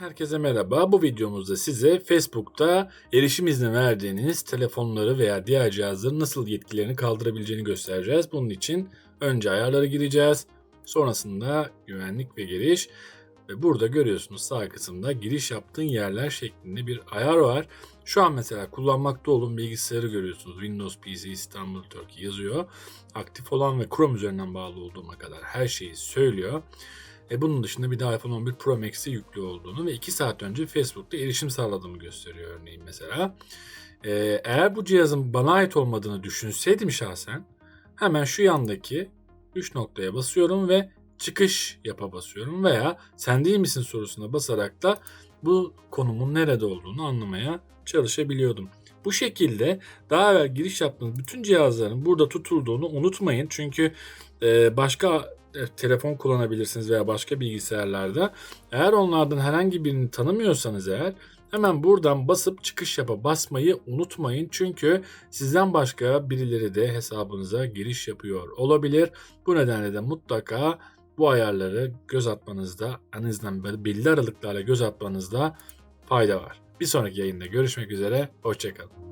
Herkese merhaba. Bu videomuzda size Facebook'ta erişim izni verdiğiniz telefonları veya diğer cihazların nasıl yetkilerini kaldırabileceğini göstereceğiz. Bunun için önce ayarlara gireceğiz. Sonrasında güvenlik ve giriş. Ve burada görüyorsunuz sağ kısımda giriş yaptığın yerler şeklinde bir ayar var. Şu an mesela kullanmakta olduğum bilgisayarı görüyorsunuz. Windows PC İstanbul Turkey yazıyor. Aktif olan ve Chrome üzerinden bağlı olduğuma kadar her şeyi söylüyor. E bunun dışında bir de iPhone 11 Pro Max'e yüklü olduğunu ve 2 saat önce Facebook'ta erişim sağladığımı gösteriyor örneğin mesela. E, eğer bu cihazın bana ait olmadığını düşünseydim şahsen hemen şu yandaki 3 noktaya basıyorum ve çıkış yapa basıyorum veya sen değil misin sorusuna basarak da bu konumun nerede olduğunu anlamaya çalışabiliyordum. Bu şekilde daha evvel giriş yaptığınız bütün cihazların burada tutulduğunu unutmayın. Çünkü e, başka telefon kullanabilirsiniz veya başka bilgisayarlarda. Eğer onlardan herhangi birini tanımıyorsanız eğer hemen buradan basıp çıkış yapa basmayı unutmayın. Çünkü sizden başka birileri de hesabınıza giriş yapıyor olabilir. Bu nedenle de mutlaka bu ayarları göz atmanızda en azından belli aralıklarla göz atmanızda fayda var. Bir sonraki yayında görüşmek üzere. Hoşçakalın.